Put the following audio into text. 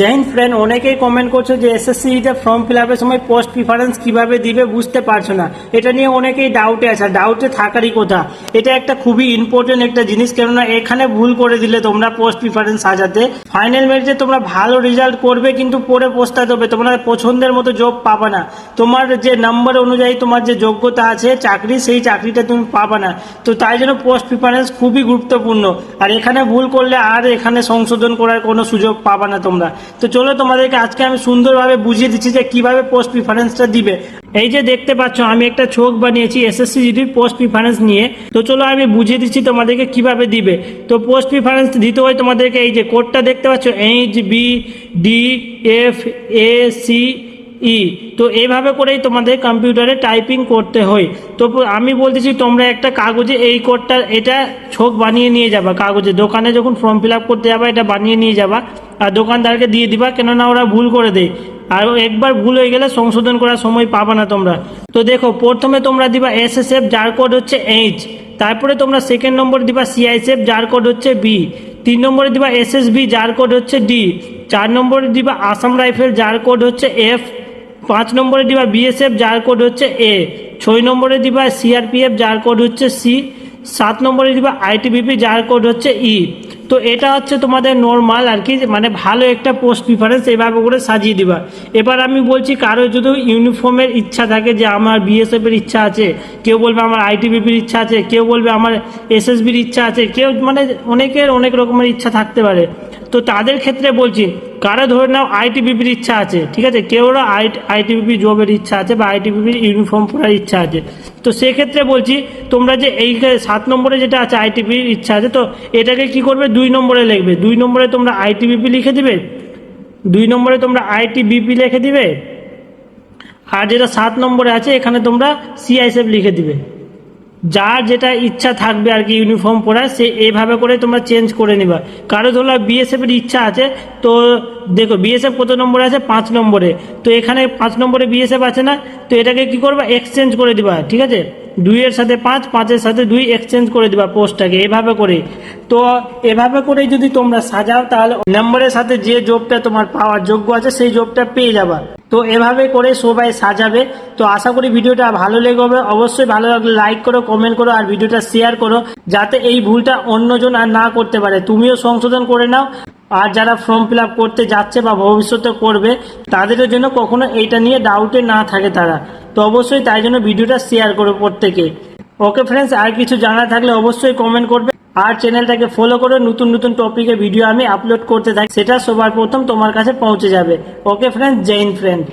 Jain friend অনেকেই comment করছ যে এসএসসি তে ফর্ম ফিল আপের সময় পোস্ট প্রিফারেন্স কীভাবে দিবে বুঝতে পারছ না। এটা নিয়ে অনেকেই ডাউটে আছে ডাউটে থাকারই কথা। এটা একটা খুবই ইম্পর্টেন্ট একটা জিনিস, কেননা এখানে ভুল করে দিলে তোমরা পোস্ট প্রিফারেন্স সাজাতে। ফাইনাল মেরিটে তোমরা ভালো রেজাল্ট করবে, কিন্তু পরে পস্তাতে হবে তোমরা পছন্দের মতো জব পাবে না। তোমার যে নাম্বার অনুযায়ী তোমার যে যোগ্যতা আছে, চাকরি, সেই চাকরিটা তুমি পাবে না। তো তাই জন্য পোস্ট প্রিফারেন্স খুবই গুরুত্বপূর্ণ। আর এখানে ভুল করলে আর এখানে সংশোধন করার কোনো সুযোগ পাবে না তোমরা। তো চলো তোমাদেরকে আজকে আমি সুন্দরভাবে বুঝিয়ে দিচ্ছি যে কীভাবে পোস্ট প্রিফারেন্সটা দিবে। এই যে দেখতে পাচ্ছ, আমি একটা ছোক বানিয়েছি এসএসসি জিডির পোস্ট প্রিফারেন্স নিয়ে। তো চলো আমি বুঝিয়ে দিচ্ছি তোমাদেরকে কীভাবে দিবে। তো পোস্ট প্রিফারেন্স দিতে হয় তোমাদেরকে এই যে কোডটা দেখতে পাচ্ছ H B D F A C E. তো এইভাবে করেই তোমাদের কম্পিউটারে টাইপিং করতে হয়। তো আমি বলতেছি, তোমরা একটা কাগজে এই কোডটা, এটা ছোক বানিয়ে নিয়ে যাবা কাগজে। দোকানে যখন ফর্ম ফিল আপ করতে যাবা, এটা বানিয়ে নিয়ে যাবা আর দোকানদারকে দিয়ে দিবা, কেননা ওরা ভুল করে দেয়। আর একবার ভুল হয়ে গেলে সংশোধন করার সময় পাবা না তোমরা। তো দেখো, প্রথমে তোমরা দিবা এস এস এফ যার কোড হচ্ছে এইচ তারপরে তোমরা সেকেন্ড নম্বর দিবা সিআইএসএফ যার কোড হচ্ছে বি তিন নম্বরে দিবা এসএসবি যার কোড হচ্ছে ডি চার নম্বরে দিবা আসাম রাইফেল যার কোড হচ্ছে এফ পাঁচ নম্বরে দিবা বিএসএফ যার কোড হচ্ছে এ ছয় নম্বরে দিবা সিআরপিএফ যার কোড হচ্ছে সি সাত নম্বরে দিবা আইটিবিপি যার কোড হচ্ছে ই তো এটা হচ্ছে তোমাদের নর্মাল আর কি মানে ভালো একটা পোস্ট প্রিফারেন্স এইভাবে করে সাজিয়ে দিবা। এবার আমি বলছি কারও যদি ইউনিফর্মের ইচ্ছা থাকে যে আমার বিএসএফ এর ইচ্ছা আছে, কেউ বলবে আমার আইটিবিপির ইচ্ছা আছে, কেউ বলবে আমার এসএসবির ইচ্ছা আছে, কেউ মানে অনেকের অনেক রকমের ইচ্ছা থাকতে পারে। তো তাদের ক্ষেত্রে বলছি, কারও ধরে নাও আইটিবিপির ইচ্ছা আছে, ঠিক আছে? কেউ আই আইটিবিপি জবের ইচ্ছা আছে বা আইটিবিপির ইউনিফর্ম পরার ইচ্ছা আছে। তো সেক্ষেত্রে বলছি, তোমরা যে এই সাত নম্বরে যেটা আছে আইটিবির ইচ্ছা আছে, তো এটাকে কি করবে? দুই নম্বরে লিখবে। দুই নম্বরে তোমরা আইটিবিপি লিখে দিবে? দুই নম্বরে তোমরা আইটিবিপি লিখে দিবে? আর যেটা সাত নম্বরে আছে, এখানে তোমরা সিআইএসএফ লিখে দিবে। যার যেটা ইচ্ছা থাকবে আর কি ইউনিফর্ম পরার সে এইভাবে করে তোমরা চেঞ্জ করে নিবা। কারও ধরো বিএসএফ এর ইচ্ছা আছে, তো দেখো বিএসএফ কত নম্বরে আছে? পাঁচ নম্বরে। তো এখানে পাঁচ নম্বরে বিএসএফ আছে না, তো এটাকে কি করবা? এক্সচেঞ্জ করে দিবা, ঠিক আছে? দুইয়ের সাথে পাঁচ, পাঁচের সাথে দুই এক্সচেঞ্জ করে দিবা পোস্টটাকে এভাবে করে। তো এভাবে করে যদি তোমরা সাজাও, তাহলে নম্বরের সাথে যে জবটা তোমার পাওয়ার যোগ্য আছে, সেই জবটা পেয়ে যাবা। তো এভাবে করে সবাই সাজাবে। তো আশা করি ভিডিওটা ভালো লেগে অবশ্যই ভালো লাগলে লাইক করো কমেন্ট করো আর ভিডিওটা শেয়ার করো যাতে এই ভুলটা অন্যজন আর না করতে পারে। তুমিও সংশোধন করে নাও। আর যারা ফর্ম ফিল করতে যাচ্ছে বা ভবিষ্যতে করবে তাদের জন্য কখনো এইটা নিয়ে ডাউটে না থাকে তারা। তো অবশ্যই তাই জন্য ভিডিওটা শেয়ার করো প্রত্যেকে। ওকে ফ্রেন্ডস আর কিছু জানা থাকলে অবশ্যই কমেন্ট করবে। আর চ্যানেলটাকে ফলো করে নতুন নতুন টপিকে ভিডিও আমি আপলোড করতে থাকি, সেটা সবার প্রথম তোমার কাছে পৌঁছে যাবে। ওকে ফ্রেন্ড জৈন ফ্রেন্ড